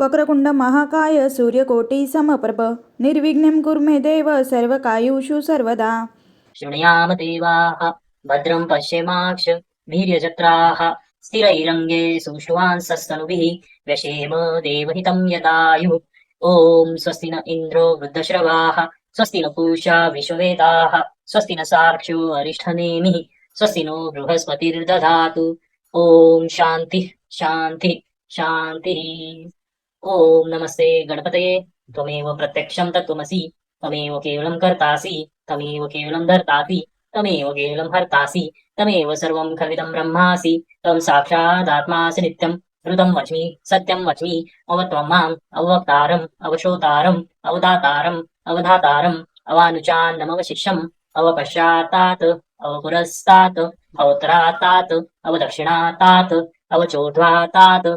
वक्रकुंड महाकाय सूर्यकोटी समप्रभ निर्विघ्नं कुर्मे देव सर्वकायुषु सर्वदा। शृणयाम देवाः भद्रं पश्येमाक्ष वीर्यजत्राः स्थिरैरङ्गे सुष्ठुवांसस्तनुभिः व्यशेम देवहितं यदायुः। ॐ स्वस्ति न इन्द्रो वृद्धश्रवाः स्वस्ति न पूषा विश्ववेदाः स्वस्ति न साक्षो अरिष्ठनेमिः स्वस्ति नो बृहस्पतिर्दधातु। ॐ शान्तिः शान्तिः शान्तिः। ओम नमस्ते गणपतये। त्वमेव प्रत्यक्षं तत्त्वमसि। त्वमेव केवलं कर्तासि। त्वमेव केवलं धर्तासि। त्वमेव केवलं हर्तासि। तमेव सर्वं खलिदं ब्रह्मासि। त्वं साक्षादात्मासि नित्यं। हृदं वच्मि सत्यं वच्मि। अव त्वं माम् अववक्तारम् अवशोतारम् अवदातारम् अवधातारम् अवानुचान्नमवशिष्यम् अवपश्चात्तात् अवपुरस्तात् अवतरात्तात् अवदक्षिणातात् अवचोध्वातात्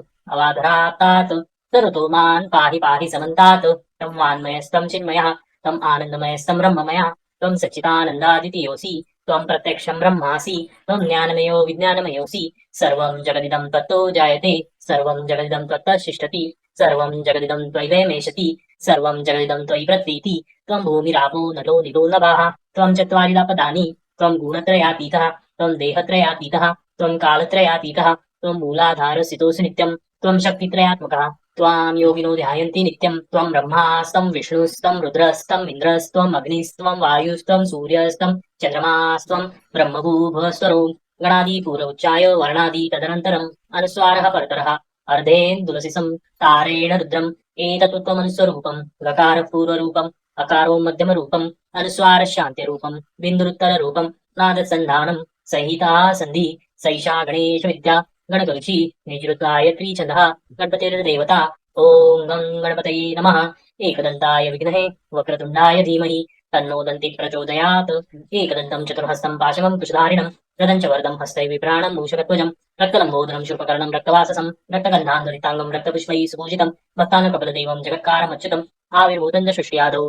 तर तो मान पाहि पाहि समन्तात्। तम वान्मयस्तं चिन्मयः तम आनंदमयस्तम ब्रह्ममयः। त्वं सच्चितानंदादितीयोसी त्वं प्रत्यक्षं ब्रह्मासि त्वं ज्ञानमयो विज्ञानमयोऽसि। सर्वं जगदिदं तत्तो जायते सर्वं जगदिदं त्वत्तः शिष्टति सर्वं जगदिदं त्वयैवेमेशति सर्वं जगदिदं त्वयि प्रतीति त्वं भूमिरापो नलो निलो नभाः त्वं चत्वारिदा पदानि त्वं गुणत्रयातीतः त्वं देहत्रयातीतः त्वं कालत्रयातीतः त्वं मूलाधारसितोऽसि नित्यं त्वं शक्तित्रयात्मकः। त्वां योगिनो ध्यायन्ति नित्यं त्वं ब्रह्मास्तं विष्णुस्तं रुद्रस्तं इन्द्रस्त्वम् अग्निस्त्वं वायुस्त्वं सूर्यस्तं चन्द्रमास्त्वं ब्रह्मभूभस्वरो गणादिपूर्वोच्चाय वर्णादि तदनन्तरम् अनुस्वारः परतरः अर्धेन्दुलसिसं तारेण रुद्रम् एतत्त्वमनुस्वरूपम् गकारः पूर्वरूपम् अकारो मध्यमरूपम् अनुस्वारशान्त्यरूपम् बिन्दुरुत्तररूपम् नादसन्धानम् संहिता सन्धि सैषा गणेशविद्या गणकरुषि निजृतायत्री छन्दः गणपतिर्देवता ॐ गं गणपतये नमः। एकदन्ताय विघ्नहे वक्रतुण्डाय धीमहि तन्नोदन्ति प्रचोदयात्। एकदन्तं चतुर्हस्तं पाशमं कुशधारिणं रदं च वरदं हस्तै विप्राणं मूषकध्वजं रक्तलम्बोदरं शुल्पकर्णं रक्तवाससं रक्तगन्धान्दरिताङ्गं रक्तपुष्पैः सुपूजितं भक्तानुकपलदेवं जगत्कारमच्युतम् आविर्भूतं च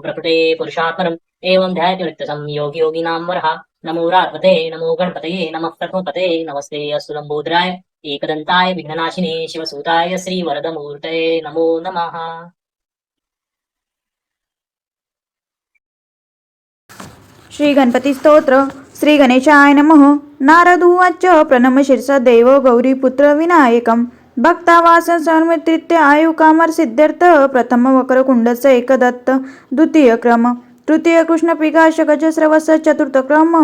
प्रकृते पुरुषात्मनम् एवं ध्यायति वृत्तसं योगी योगिनां वरः। नमो रात्पते नमो गणपतये नमः प्रथमपते नमस्ते अस्तु लम्बोदराय एकदन्ताय विघ्ननाशिने शिवसूताय श्रीवरदमूर्तये नमो नमः। श्री गणपती स्तोत्र श्री गणेशाय नमः। नारद उवाच प्रणम शीर्ष देव गौरीपुत्र विनायकं भक्तावास आयु आयुकामर सिद्ध्यर्थ प्रथम वक्रकुंडच एकदत्त द्वितीय क्रम. तृतीय कृष्ण पिकाश गजस्रवस चतुर्थ क्रम.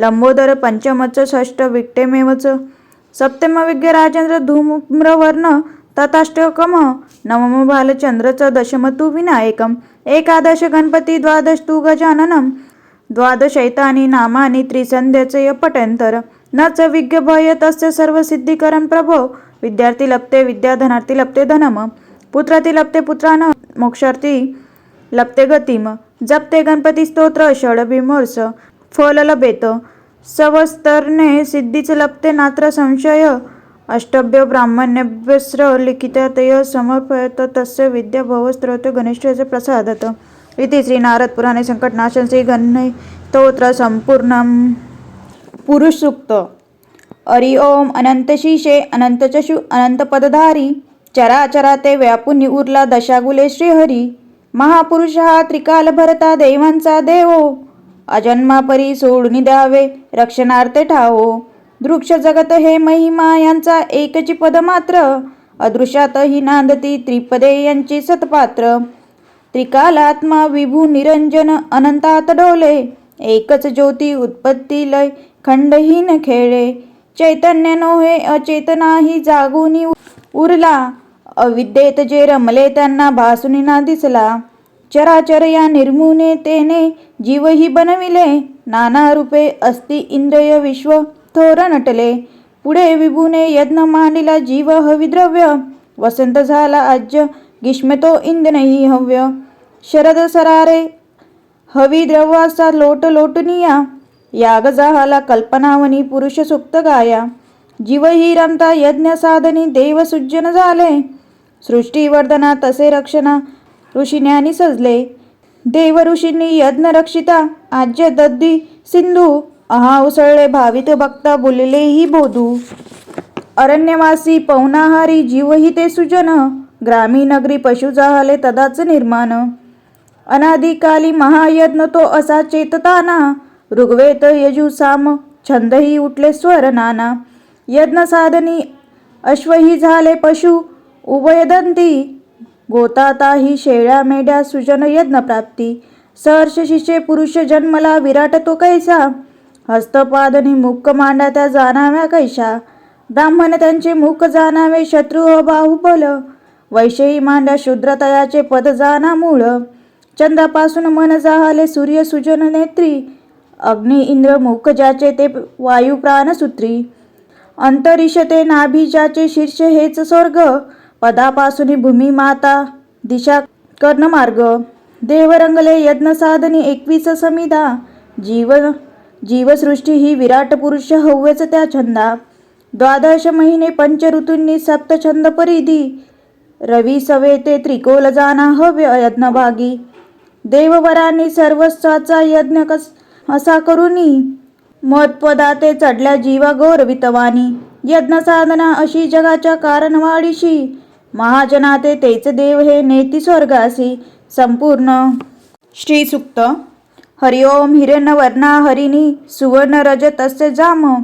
लंबोदर पंचमच षष्ठ विट्टेमेवच. सप्तम विज्ञ राजेंद्र धूम्रवर्ण तथाष्टकम नवम भालचंद्रच दशम तु विनायकम्. एकादश गणपती द्वादश तु गजाननम. द्वादशैतानी नामानी त्रिसन्ध्यचे पठन्तर न च विज्ञभय तस्य सर्वसिद्धिकरं प्रभो. विद्यार्थी लप्ते विद्याधनार्थी लप्ते धनम. पुत्राती लप्ते पुत्रान मोक्षार्थी लप्ते गतिम. जपते गणपती स्तोत्र षडभिमोर्स फल लभेत. सवस्तरने सिद्धीच लपते नात्र संशय. अष्टभ्य ब्राह्मण्यभ्यस्र लिखिततय समर्पयत तस्य विद्या भवस्त्रोत गणेशाचे प्रसादत. इति श्री नारद पुराणे संकटनाशन श्री गणेश स्तोत्र संपूर्ण पुरुष सूक्त हरि ओम अनंत शिषे अनंतचषु अनंत पदधारी चराचरा ते व्यापून उरला दशागुले श्रीहरी महापुरुष हा त्रिकाल भरता देवांचा देवो अजन्मापरी सोडून द्यावे रक्षणार्थे ठावो. दृक्ष जगत हे महिमा यांचा एकची पद मात्र अदृश्यातही नांदती त्रिपदे यांची सतपात्र. त्रिकालात्मा विभू निरंजन अनंतात डोले एकच ज्योती उत्पत्ती लय खंडहीन खेळे. चैतन्य नोहे अचेतनाही जागुनी उरला. अविद्येत जे रमले त्यांना भासुनी ना दिसला. चराचर या निर्मुनेतेने जीवही बनविले. नाना रूपे अस्ति इंद्रिय विश्व थोर नटले. पुढे विभूने यज्ञ मांडिला जीव हविद्रव्य वसंत झाला आज्य ग्रीष्मतो इंद्रही हव्य. शरद सरारे हवी लोट लोटनिया. यागजाहाला कल्पनावनी पुरुष सुप्त गाया. जीव ही रमता यज्ञ साधनी देव सुज्जन झाले. सृष्टीवर्धना तसे रक्षणा ऋषीज्ञानी सजले. देव ऋषींनी यज्ञ रक्षिता आज्य दद्दी सिंधू अहा उसळले भावित भक्ता बोलले ही बोधू. अरण्यवासी पवनाहारी जीवही ते सुजन ग्रामी नगरी पशु जाहले तदाच निर्माण. अनादिकाली महायज्ञ तो असा चेतताना ऋग्वेद यजुसाम छंदही उठले स्वर नाना. यज्ञ साधनी अश्वही झाले पशु उभयदंती गोताताही शेळ्या मेढ्या सुजन यज्ञ प्राप्ती. सहर्ष शिष्य पुरुष जन्मला विराट तो कैसा? हस्तपादनी मुख मांडा त्या जाणाव्या कैशा? ब्राह्मण त्यांचे मुख जाणावे शत्रू व बाहुबल. वैशही मांडा शूद्रतयाचे पद जाना मूळ. चंदापासून मन जाहले सूर्य सुजन नेत्री. अग्नि इंद्र मुख ज्याचे ते वायू प्राणसूत्री नाभिजाचे ते नाभी ज्याचे शीर्ष हेच स्वर्ग. पदापासून भूमी माता दिशा कर्णमार्ग. मार्ग देवरंगले यज्ञ साधनी एकवीस समिधा. जीव जीवसृष्टी ही विराट पुरुष हव्यच त्या छंदा. द्वादश महिने पंच ऋतूंनी सप्तछंद परिधी. रवी सवेते त्रिकोल जाना हव्य यज्ञभागी. देववरांनी सर्वस्वाचा यज्ञ कस असा करुनी. मतपदाते चढल्या जीवा गौरवितवानी यज्ञसाधना अशी जगाच्या कारणवाडीशी महाजनाते तेच देव हे नेती स्वर्गासी. संपूर्ण. श्री सुक्त हरि ओम हिरण्यवर्णा हरिणी सुवर्ण रज तस्य जाम.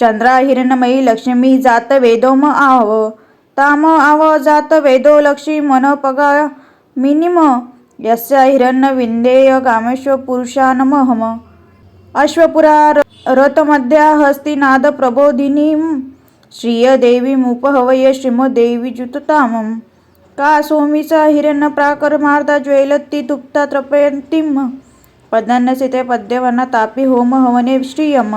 चंद्रा हिरणमयी लक्ष्मी जात वेदोम आव. ताम आव जात वेदो लक्ष्मी मन पगा मिनिम. यस्य हिरण्य विंदेय कामेश्व पुरुषानमहम अश्वपुरा रथमध्या हस्तिनाद श्रियदेवीमुपहवय श्रीमदेवीजुततामं का सोमिसा हिरण्यप्राकरमार्दा ज्वलति तुप्ता त्रपयन्तीं पद्मनसिते पद्यवना तापी होम हवने श्रियम।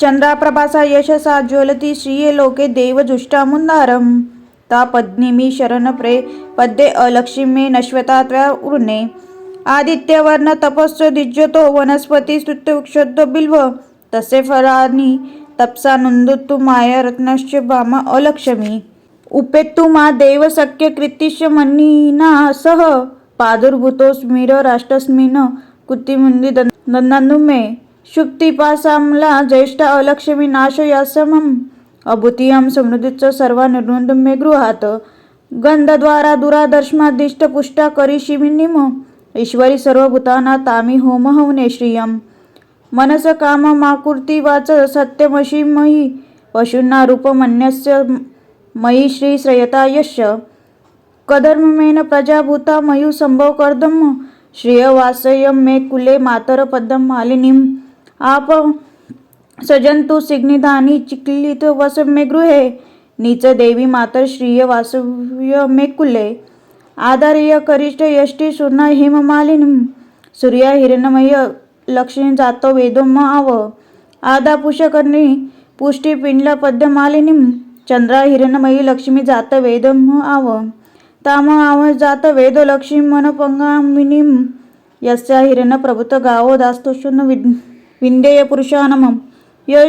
चंद्राप्रभासा यशसा ज्वलती श्रिये लोके देवजुष्टामुन्दारं ता पद्मिमी शरणप्रे पद्ये अलक्ष्मी नश्वता उर्णे। आदित्यवर्ण तपस्व दिज्यतो वनस्पती स्तुत्य बिल्व। तसे फलानी तपसा नंदुतु माया रत्नश्च भामा अलक्ष्मी। उपेत्तु मा देव सख्य कृतिश मन्निना सह। पादुर्भूतो स्मिर राष्ट्रस्मिन कुतिमुंदी दंदानु मे शुक्तिपासामला ज्येष्ठ अलक्ष्मी नाशयासमम। अभूतियम समृद्धीच सर्व निर्नुंद मे गृहात गंधद्वारा दुरादर्शमादिष्ट पुष्टा करिषिमिनिम ईश्वरी सर्वभूताना तामी होम हवने श्रियम. मनस काम माकुर्ती वाच सत्यमशीमयी पशूंना रूपमन्यस्य मयी श्री श्रयता यश कदर्मेन प्रजाभूता मयू संभव कर्दम. श्रियवासयम मे कुले मातर पदम मालिनीम. आप सजंतु सिग्निधानी चिक्लित वस मे गृहे नीच देवी मातर श्रिय वासव्य मे कुले आधार्य करिष्ठ यष्टी सुना हेममालिनीं सूर्य हिरणमय लक्ष्मी जातो वेदो म आव आदा पुषकर्णी पुष्टी पिंडला पद्यमालिनी चंद्रा हिरणमयी लक्ष्मी जात वेद आव ताम आव जात वेद लक्ष्मी मनपंगामिनी यस्या हिरण प्रभुत गावो दास्तो विंदेय पुरुषानम Here